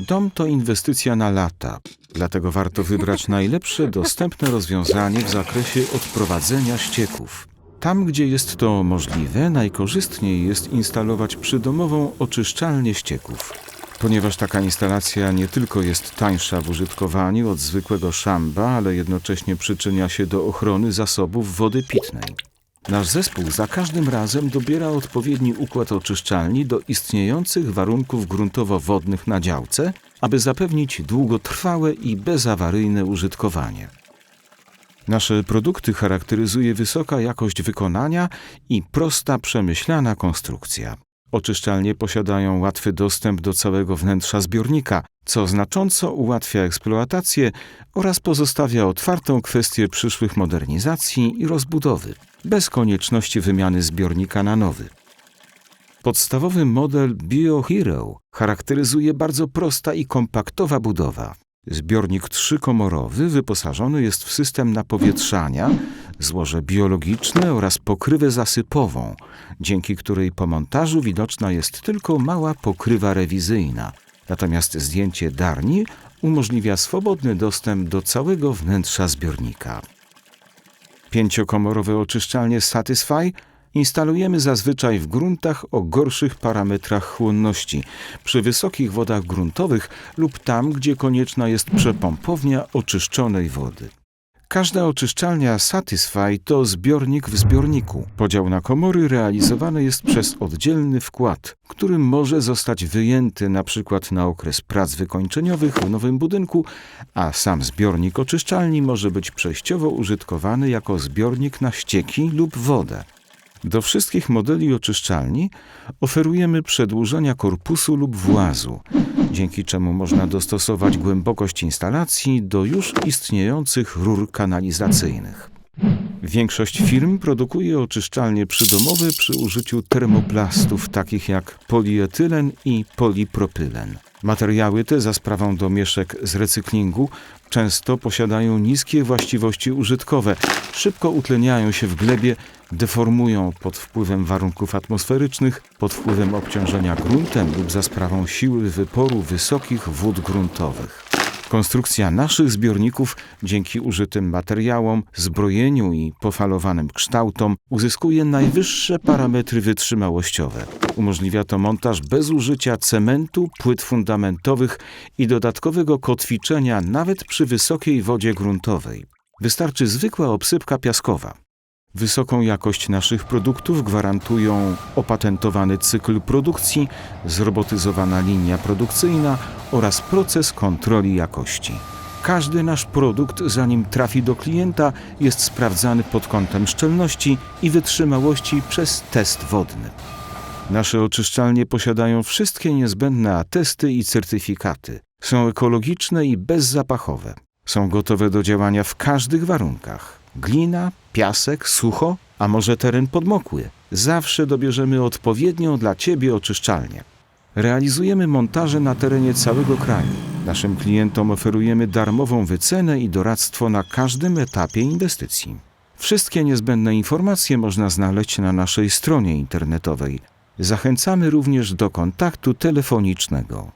Dom to inwestycja na lata, dlatego warto wybrać najlepsze dostępne rozwiązanie w zakresie odprowadzenia ścieków. Tam, gdzie jest to możliwe, najkorzystniej jest instalować przydomową oczyszczalnię ścieków, ponieważ taka instalacja nie tylko jest tańsza w użytkowaniu od zwykłego szamba, ale jednocześnie przyczynia się do ochrony zasobów wody pitnej. Nasz zespół za każdym razem dobiera odpowiedni układ oczyszczalni do istniejących warunków gruntowo-wodnych na działce, aby zapewnić długotrwałe i bezawaryjne użytkowanie. Nasze produkty charakteryzuje wysoka jakość wykonania i prosta, przemyślana konstrukcja. Oczyszczalnie posiadają łatwy dostęp do całego wnętrza zbiornika, co znacząco ułatwia eksploatację oraz pozostawia otwartą kwestię przyszłych modernizacji i rozbudowy, bez konieczności wymiany zbiornika na nowy. Podstawowy model BioHero charakteryzuje bardzo prosta i kompaktowa budowa. Zbiornik trzykomorowy wyposażony jest w system napowietrzania, złoże biologiczne oraz pokrywę zasypową, dzięki której po montażu widoczna jest tylko mała pokrywa rewizyjna. Natomiast zdjęcie darni umożliwia swobodny dostęp do całego wnętrza zbiornika. Pięciokomorowe oczyszczalnie Satisfy instalujemy zazwyczaj w gruntach o gorszych parametrach chłonności, przy wysokich wodach gruntowych lub tam, gdzie konieczna jest przepompownia oczyszczonej wody. Każda oczyszczalnia Satisfy to zbiornik w zbiorniku. Podział na komory realizowany jest przez oddzielny wkład, który może zostać wyjęty na przykład na okres prac wykończeniowych w nowym budynku, a sam zbiornik oczyszczalni może być przejściowo użytkowany jako zbiornik na ścieki lub wodę. Do wszystkich modeli oczyszczalni oferujemy przedłużenia korpusu lub włazu, dzięki czemu można dostosować głębokość instalacji do już istniejących rur kanalizacyjnych. Większość firm produkuje oczyszczalnie przydomowe przy użyciu termoplastów takich jak polietylen i polipropylen. Materiały te za sprawą domieszek z recyklingu często posiadają niskie właściwości użytkowe, szybko utleniają się w glebie, deformują pod wpływem warunków atmosferycznych, pod wpływem obciążenia gruntem lub za sprawą siły wyporu wysokich wód gruntowych. Konstrukcja naszych zbiorników dzięki użytym materiałom, zbrojeniu i pofalowanym kształtom uzyskuje najwyższe parametry wytrzymałościowe. Umożliwia to montaż bez użycia cementu, płyt fundamentowych i dodatkowego kotwiczenia nawet przy wysokiej wodzie gruntowej. Wystarczy zwykła obsypka piaskowa. Wysoką jakość naszych produktów gwarantują opatentowany cykl produkcji, zrobotyzowana linia produkcyjna oraz proces kontroli jakości. Każdy nasz produkt, zanim trafi do klienta, jest sprawdzany pod kątem szczelności i wytrzymałości przez test wodny. Nasze oczyszczalnie posiadają wszystkie niezbędne atesty i certyfikaty. Są ekologiczne i bezzapachowe. Są gotowe do działania w każdych warunkach. Glina, piasek, sucho, a może teren podmokły. Zawsze dobierzemy odpowiednią dla Ciebie oczyszczalnię. Realizujemy montaże na terenie całego kraju. Naszym klientom oferujemy darmową wycenę i doradztwo na każdym etapie inwestycji. Wszystkie niezbędne informacje można znaleźć na naszej stronie internetowej. Zachęcamy również do kontaktu telefonicznego